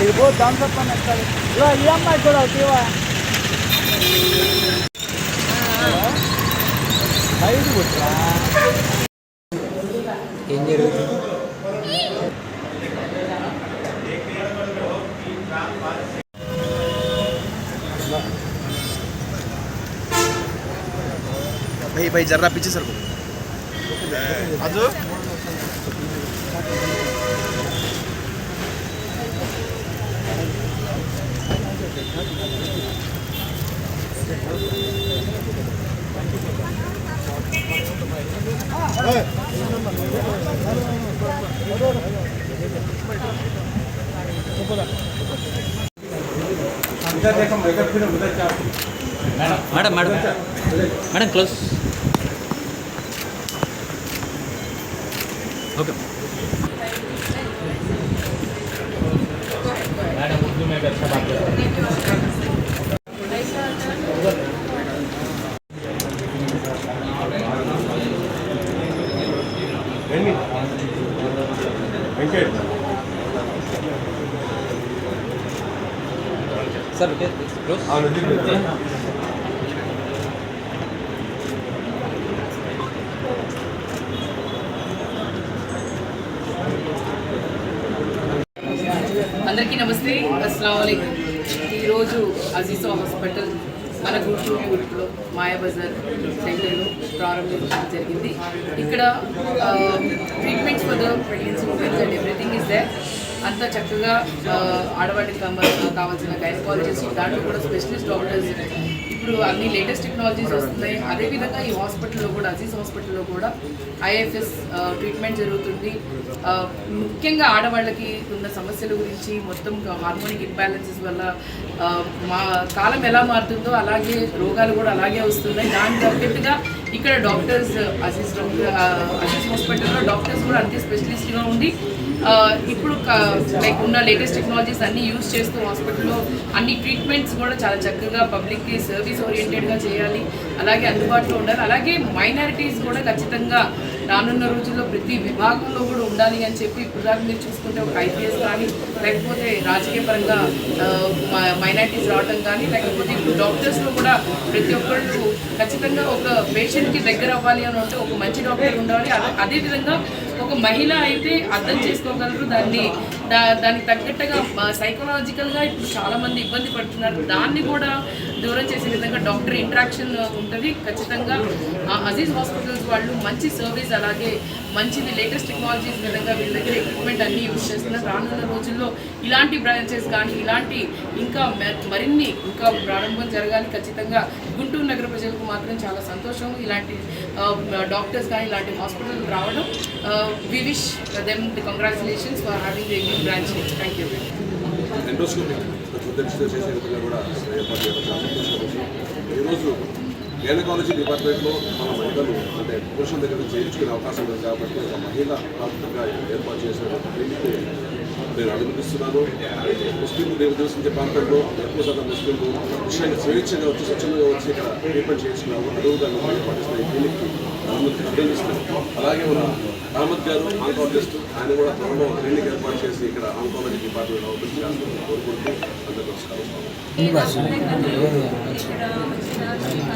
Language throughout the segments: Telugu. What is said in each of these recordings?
అడిగిపో థమ్స్అప్ అని వస్తుంది ఇవా ఈ అమ్మాయి కూడా ఇవా ఐదు కుట్రా ఏం జరుగుతుంది भाई भाई जर्रा पीछे सर को आजू madam madam madam close okay sir అందరికీ నమస్తే. అస్సలం ఈరోజు అజీజా హాస్పిటల్ మన గుంటూరు ఊరిలో మాయాబజార్ సెంటర్లో ప్రారంభించడం జరిగింది. ఇక్కడ treatments for the pregnancy womens and everything is there అంత చక్కగా ఆడవాళ్ళకి కావాల్సిన గైనకాలజీస్ దాంట్లో కూడా స్పెషలిస్ట్ డాక్టర్స్ ఇప్పుడు అన్ని లేటెస్ట్ టెక్నాలజీస్ వస్తున్నాయి. అదేవిధంగా ఈ హాస్పిటల్లో కూడా అజీజ్ హాస్పిటల్లో కూడా ఐఎఫ్ఎస్ ట్రీట్మెంట్ జరుగుతుంది. ముఖ్యంగా ఆడవాళ్ళకి ఉన్న సమస్యల గురించి మొత్తం హార్మోనిక్ ఇంబ్యాలెన్సెస్ వల్ల మా కాలం ఎలా మారుతుందో అలాగే రోగాలు కూడా అలాగే వస్తున్నాయి. దాని తగ్గట్టుగా ఇక్కడ డాక్టర్స్ అసిస్టెంట్ అసిస్ట్ హాస్పిటల్లో డాక్టర్స్ కూడా అంతే స్పెషలిస్ట్గా ఉండి uh, ఇప్పుడు లైక్ ఉన్న లేటెస్ట్ టెక్నాలజీస్ అన్ని యూజ్ చేస్తూ హాస్పిటల్లో అన్ని ట్రీట్మెంట్స్ కూడా చాలా చక్కగా పబ్లిక్కి సర్వీస్ ఓరియంటెడ్గా చేయాలి. అలాగే అందుబాటులో ఉండాలి. అలాగే మైనారిటీస్ కూడా ఖచ్చితంగా రానున్న రోజుల్లో ప్రతి విభాగంలో కూడా ఉండాలి అని చెప్పి ఇప్పుడు దాకా మీరు చూసుకుంటే ఒక ఐపీఎస్ కానీ లేకపోతే రాజకీయ పరంగా uh, మైనారిటీస్ రావడం కానీ లేకపోతే ఇప్పుడు డాక్టర్స్లో కూడా ప్రతి ఒక్కళ్ళు ఖచ్చితంగా ఒక పేషెంట్ పేషెంట్కి దగ్గర అవ్వాలి అని అంటే ఒక మంచి డాక్టర్ ఉండాలి. అదే అదేవిధంగా ఒక మహిళ అయితే అర్థం చేసుకోగలరు. దాన్ని దా దానికి తగ్గట్టుగా సైకలాజికల్గా ఇప్పుడు చాలామంది ఇబ్బంది పడుతున్నారు. దాన్ని కూడా దూరం చేసే విధంగా డాక్టర్ ఇంట్రాక్షన్ ఉంటుంది. ఖచ్చితంగా అజీజ్ హాస్పిటల్స్ వాళ్ళు మంచి సర్వీస్ అలాగే మంచిది లేటెస్ట్ టెక్నాలజీస్ విధంగా వీళ్ళ దగ్గర ఎక్విప్మెంట్ అన్నీ యూజ్ చేస్తున్నారు రానున్న రోజుల్లో ఇలాంటి బ్రాంచెస్ కానీ ఇలాంటి ఇంకా మ- మరిన్ని ఇంకా ప్రారంభం జరగాలి. ఖచ్చితంగా గుంటూరు నగర ప్రజలకు మాత్రం చాలా సంతోషం ఇలాంటి డాక్టర్స్ కానీ ఇలాంటి హాస్పిటల్ రావడం we wish them the congratulations for having the branch thank you చేసే విధంగా కూడా ఏర్పాటు చేయడం చాలా సంతోషం ఈరోజు గైనకాలజీ డిపార్ట్మెంట్లో మన మహిళలు అంటే పురుషుల దగ్గర నుంచి చేయించుకునే అవకాశం ఉంది కాబట్టి ఒక మహిళ ప్రాథమికంగా ఏర్పాటు చేసిన క్లినిక్ నేను అభినందిస్తున్నాను. ముస్లింలు నేను నివసించే ప్రాంతంలో ఎక్కువ శాతం ముస్లింలు విషయంగా స్వేచ్ఛగా వచ్చి స్వచ్ఛంగా వచ్చి ఇక్కడ ట్రీట్మెంట్ చేయించుకున్నాము అడుగుదాన్ని ఏర్పాటు ఈ క్లినిక్కి అభినందిస్తున్నాను అలాగే మన అహ్మద్ గారు ఆంకాలజిస్ట్ ఆయన కూడా త్వరలో క్లినిక్ ఏర్పాటు చేసి ఇక్కడ ఆంకాలజీ డిపార్ట్మెంట్ ఓపెన్ చేయాలని కోరుకుంటూ అందరికీ నమస్కారం.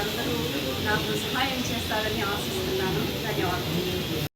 మీరందరూ నాకు సహాయం చేస్తారని ఆశిస్తున్నాను. ధన్యవాదాలు.